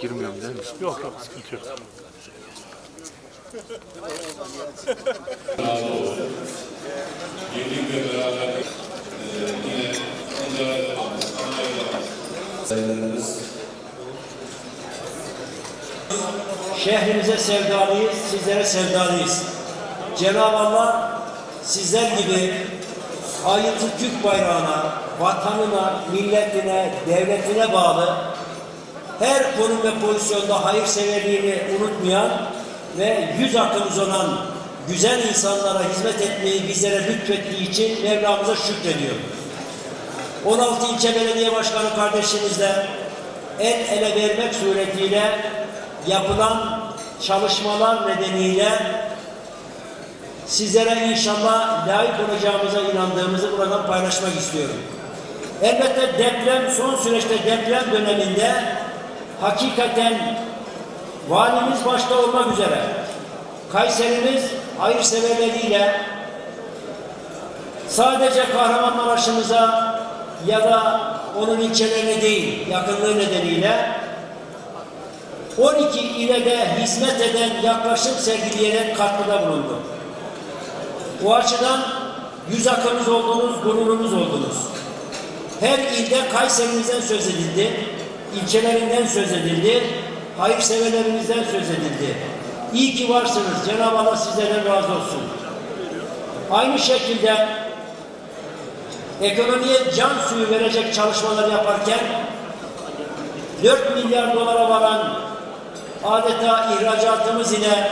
Girmiyorum değil mi? Yok yok sıkıntı yok. birlikte beraber yine sayılarımız Şehrimize sevdalıyız, sizlere sevdalıyız. Cenab-ı Allah sizler gibi hayırlı Türk bayrağına, vatanına, milletine, devletine bağlı her konum ve pozisyonda hayırseverliğini unutmayan ve yüz akımız olan güzel insanlara hizmet etmeyi bizlere lütfettiği için Mevlamıza şükrediyor. 16 ilçe belediye başkanı kardeşimizle el ele vermek suretiyle yapılan çalışmalar nedeniyle sizlere inşallah layık olacağımıza inandığımızı buradan paylaşmak istiyorum. Elbette deprem, son süreçte deprem döneminde hakikaten valimiz başta olmak üzere Kayserimiz hayırseverleriyle sadece Kahramanmaraş'ımıza ya da onun ilçelerine değil, yakınlığı nedeniyle 12 ile de hizmet eden yaklaşım sergileyerek katkıda bulundu. Bu açıdan yüz akımız oldunuz, gururumuz oldunuz. Her ilde Kayserimizden söz edildi, ilçelerinden söz edildi, hayırseverlerimizden söz edildi. İyi ki varsınız. Cenab-ı Allah sizlerden razı olsun. Aynı şekilde ekonomiye can suyu verecek çalışmalar yaparken 4 milyar dolara varan adeta ihracatımız ile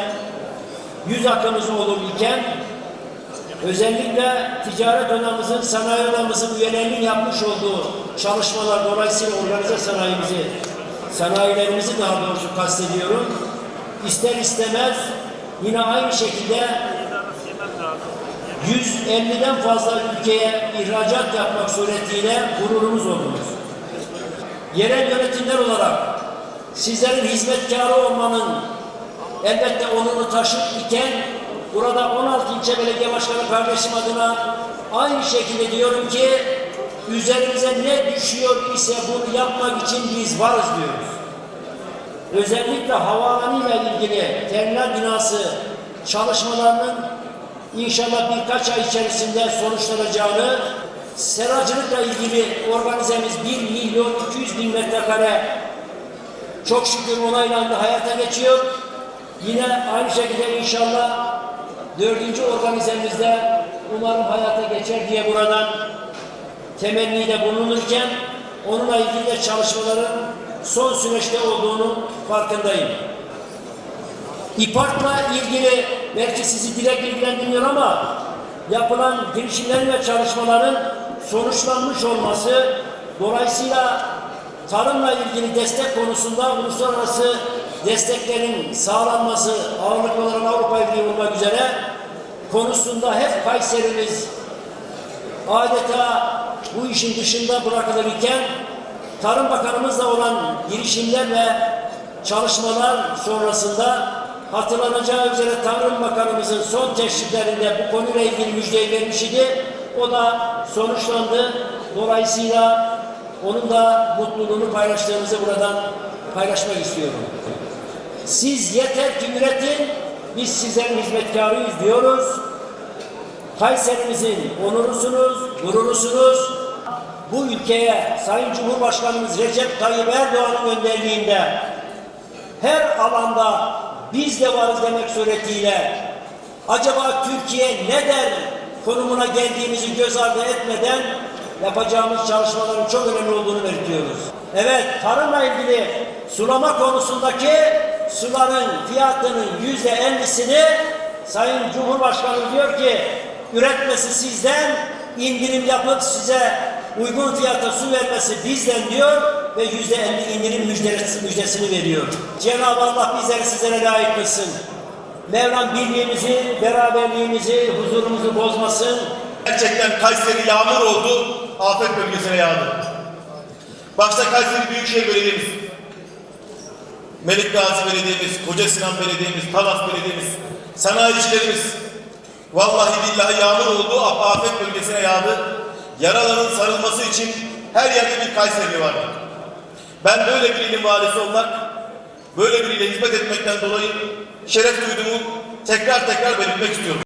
yüz akımız olur iken özellikle ticaret odamızın, sanayi odamızın üyelerinin yapmış olduğu çalışmalar dolayısıyla organize sanayimizi, sanayilerimizi daha doğrusu kastediyorum. İster istemez yine aynı şekilde 150'den fazla ülkeye ihracat yapmak suretiyle gururumuz oldunuz. Yerel yönetimler olarak sizlerin hizmetkarı olmanın elbette onunu taşır iken burada 16 ilçe belediye başkanı kardeşim adına aynı şekilde diyorum ki üzerimize ne düşüyor ise bunu yapmak için biz varız diyoruz. Özellikle havaalanıyla ilgili terminal binası çalışmalarının inşallah birkaç ay içerisinde sonuçlanacağını, seracılıkla ilgili organizemiz 1 milyon 200 bin metrekare çok şükür onaylandı, hayata geçiyor. Yine aynı şekilde inşallah dördüncü organizemizde umarım hayata geçer diye buradan temennide bulunurken onunla ilgili de çalışmaların son süreçte olduğunu farkındayım. İPART'la ilgili belki sizi direkt ilgilendirmiyor ama yapılan girişimlerin ve çalışmaların sonuçlanmış olması dolayısıyla tarımla ilgili destek konusunda uluslararası desteklerin sağlanması ağırlıklı olarak Avrupa Birliği olmak üzere konusunda hep Kayserimiz adeta bu işin dışında bırakılırken Tarım Bakanımızla olan girişimler ve çalışmalar sonrasında hatırlanacağı üzere Tarım Bakanımızın son teşriflerinde bu konuyla ilgili müjdeyi vermiş idi. O da sonuçlandı. Dolayısıyla onun da mutluluğunu paylaştığımızı buradan paylaşmak istiyorum. Siz yeter ki üretin, biz sizlerin hizmetkarıyız diyoruz. Kayserimizin onurusunuz, gururusunuz. Bu ülkeye Sayın Cumhurbaşkanımız Recep Tayyip Erdoğan'ın önderliğinde her alanda biz de varız demek suretiyle acaba Türkiye ne der konumuna geldiğimizi göz ardı etmeden yapacağımız çalışmaların çok önemli olduğunu belirtiyoruz. Evet, tarımla ilgili sulama konusundaki suların fiyatının yüzde ellisini Sayın Cumhurbaşkanı diyor ki üretmesi sizden, indirim yapıp size uygun fiyata su vermesi bizden diyor ve yüzde elli indirim müjdesi, müjdesini veriyor. Cenab-ı Allah bizleri sizlere layık kılsın. Mevlam birliğimizi, beraberliğimizi, huzurumuzu bozmasın. Gerçekten Kayseri yağmur oldu, afet bölgesine yağdı. Başta Kayseri Büyükşehir Belediye'miz, Melik Gazi Belediye'miz, Koca Sinan Belediye'miz, Talas Belediye'miz, sanayicilerimiz, vallahi billahi yağmur oldu, afet bölgesine yağdı. Yaraların sarılması için her yerde bir Kayseri vardı. Ben böyle bir ilin valisi olmak, böyle biriyle hizmet etmekten dolayı şeref duyduğumu tekrar tekrar belirtmek istiyorum.